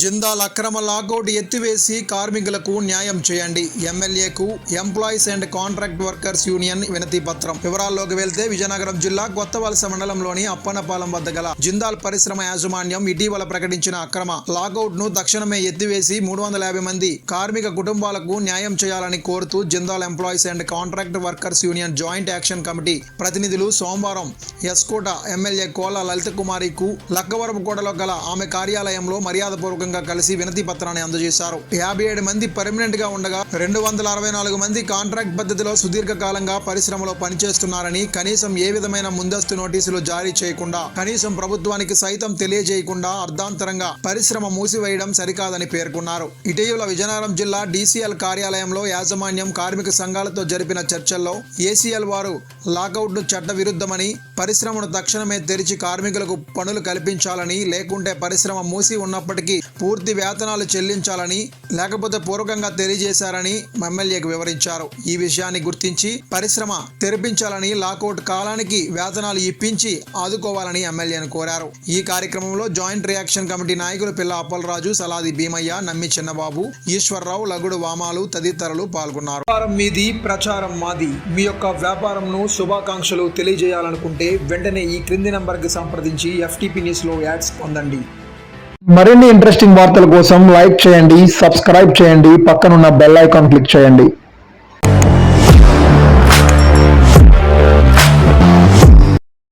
జిందాల్ అక్రమ లాకౌట్ ఎత్తివేసి కార్మికులకు న్యాయం చేయండి. ఎమ్మెల్యేకు employees and contract workers union వినతి పత్రం. వివరాల్లోకి వెళ్తే విజయనగరం జిల్లా కొత్తవలస మండలంలోని అప్పనపాలెం వద్ద గల జిందాల్ పరిశ్రమ యాజమాన్యం ఇటీవల ప్రకటించిన అక్రమ లాకౌట్ను తక్షణమే ఎత్తివేసి మూడు వందల యాభై మంది కార్మిక కుటుంబాలకు న్యాయం చేయాలని కోరుతూ Jindal employees and contract workers union joint action committee ప్రతినిధులు సోమవారం ఎస్కోట ఎమ్మెల్యే కోల లలిత కుమారికు లక్కవరపుకోటలో గల ఆమె కార్యాలయంలో పూర్వకంగా కలిసి వినతి పత్రాన్ని అందజేశారు. యాభై ఏడు మంది పర్మనెంట్గా ఉండగా రెండు వందల అరవై నాలుగు మంది కాంట్రాక్ట్ పద్ధతిలో సుదీర్ఘకాలంగా పరిశ్రమలో పనిచేస్తున్నారని కనీసం ఏ విధమైన ముందస్తు నోటీసులు జారీ చేయకుండా కనీసం ప్రభుత్వానికి సైతం తెలియజేయకుండా అర్ధాంతరంగా పరిశ్రమ మూసివేయడం సరికాదని పేర్కొన్నారు. ఇటీవల విజయనగరం జిల్లా డీసీఎల్ కార్యాలయంలో యాజమాన్యం కార్మిక సంఘాలతో జరిపిన చర్చల్లో ఏసీఎల్ వారు లాకౌట్ను చట్ట విరుద్ధమని పరిశ్రమను తక్షణమే తెరిచి కార్మికులకు పనులు కల్పించాలని లేకుంటే పరిశ్రమ మూసి ఉన్నప్పటికీ పూర్తి వేతనాలు చెల్లించాలని లేకపోతే పూర్వకంగా తెలియజేశారని ఎమ్మెల్యేకు వివరించారు. ఈ విషయాన్ని గుర్తించి పరిశ్రమ తెరిపించాలని లాకౌట్ కాలానికి వేతనాలు ఇప్పించి ఆదుకోవాలని ఎమ్మెల్యేను కోరారు. ఈ కార్యక్రమంలో జాయింట్ రియాక్షన్ కమిటీ నాయకులు పిల్ల అప్పలరాజు సలాది భీమయ్య నమ్మి చిన్నబాబు ఈశ్వరరావు లగుడు వామాలు తదితరులు పాల్గొన్నారు. మీది ప్రచారం మాది. మీ యొక్క వ్యాపారంను శుభాకాంక్షలు తెలియజేయాలనుకుంటే వెంటనే ఈ క్రింది నంబర్కి సంప్రదించి ఎఫ్టీపీ న్యూస్లో యాడ్స్ పొందండి. మరిన్ని ఇంట్రెస్టింగ్ వార్తల కోసం లైక్ చేయండి సబ్స్క్రైబ్ చేయండి పక్కనున్న బెల్ ఐకాన్ క్లిక్ చేయండి.